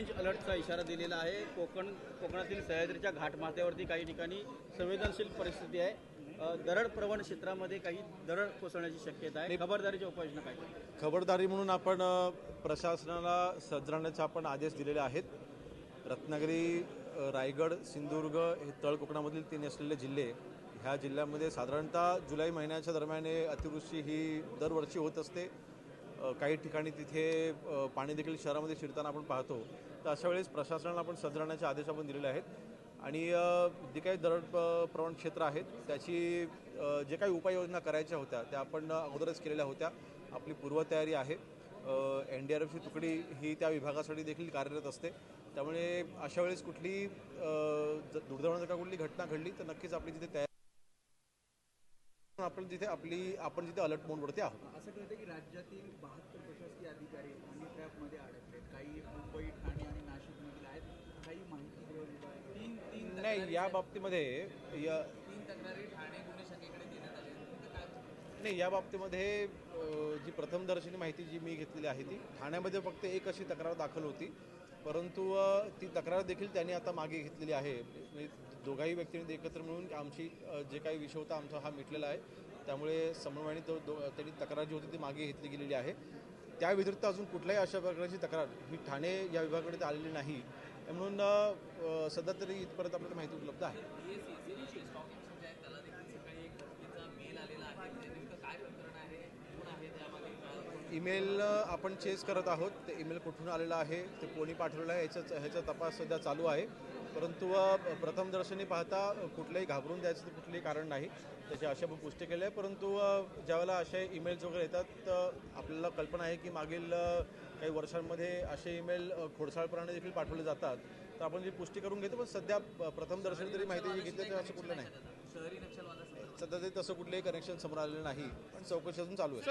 Orange अलर्टचा इशारा दिलेला आहे. कोकण कोकणातील सह्याद्रीच्या घाटमाथ्यावरती काही ठिकाणी संवेदनशील परिस्थिती आहे. दरड प्रवण क्षेत्रामध्ये काही दरड कोसळण्याची शक्यता आहे. खबरदारीच्या उपाययोजना काय? खबरदारी म्हणून आपण प्रशासनाला सज्ज राहण्याचे आपण आदेश दिलेले आहेत. रत्नागिरी रायगड सिंधुदुर्ग हे तळ कोकणामधील तीन असलेले जिल्हे. ह्या जिल्ह्यामध्ये साधारणतः जुलै महिन्याच्या दरम्यान हे अतिवृष्टी ही दरवर्षी होत असते. काही ठिकाणी तिथे पाणी देखील शहरामध्ये शिरताना आपण पाहतो. तर अशा वेळेस प्रशासनाला आपण सज्ज राहण्याचे आदेश आपण दिलेले आहेत. आणि जे काही दरड प्रवण क्षेत्र आहेत त्याची जे काही उपाययोजना करायच्या होत्या त्या आपण अगोदरच केलेल्या होत्या. आपली पूर्वतयारी आहे. एन डी आर एफची तुकडी ही त्या विभागासाठी देखील कार्यरत असते. त्यामुळे अशा वेळेस कुठली अ, दुर्दैवानं का कुठली घटना घडली तर नक्कीच आपली तिथे तयारी आपण तिथे आपली आपण तिथे अलर्ट मोडवरती आहोत. असं कळतं की राज्यातील बहात्तर प्रशासकीय अधिकारी ट्रॅपमध्ये अडकलेत काही मुंबई ठाणे आणि नाशिकमधील आहेत. काही माहिती तीन तीन नाही या बाबतीमध्ये या तीन तक्रारी ठाणे गुन्हे शाखेकडे देण्यात नाही या बाबतीमध्ये जी प्रथमदर्शनी माहिती जी मी घेतलेली आहे ती ठाण्यामध्ये फक्त एक अशी तक्रार दाखल होती. परंतु ती तक्रार देखील त्यांनी आता मागे घेतलेली आहे. म्हणजे दोघाही व्यक्तींनी एकत्र मिळून आमची जे काही विषय होता आमचा हा मिटलेला आहे. त्यामुळे समन्वयाने तो दो त्यांनी तक्रार जी होती ती मागे घेतली गेलेली आहे. त्या व्यतिरिक्त अजून कुठल्याही अशा प्रकारची तक्रार ही ठाणे या विभागाकडे आलेली नाही. म्हणून सध्या तरी इथपर्यंत आपल्याला माहिती उपलब्ध आहे स्टॉक एक्सचेंज आहे त्याला देखील सकाळी एक व्यक्तीचा मेल आलेला आहे ते नेमकं काय प्रकरण आहे कोण आहे त्यामध्ये ईमेल आपण चेस करत आहोत. ते ईमेल कुठून आलेलं आहे ते कोणी पाठवलं आहे ह्याचा ह्याचा तपास सध्या चालू आहे. परंतु प्रथमदर्शनी पाहता कुठलंही घाबरून द्यायचं कुठलंही कारण नाही. त्याची अशा पुष्टी केली आहे. परंतु ज्यावेळेला असे ईमेल्स वगैरे येतात तर आपल्याला कल्पना आहे की मागील काही वर्षांमध्ये असे ईमेल खोडसाळपणाने देखील पाठवले जातात. तर आपण जी पुष्टी करून घेतो पण सध्या प्रथमदर्शनी तरी माहिती जी घेतली तर असं कुठलं नाही. सध्या ते तसं कुठलंही कनेक्शन समोर आलेलं नाही पण चौकशी अजून चालू आहे.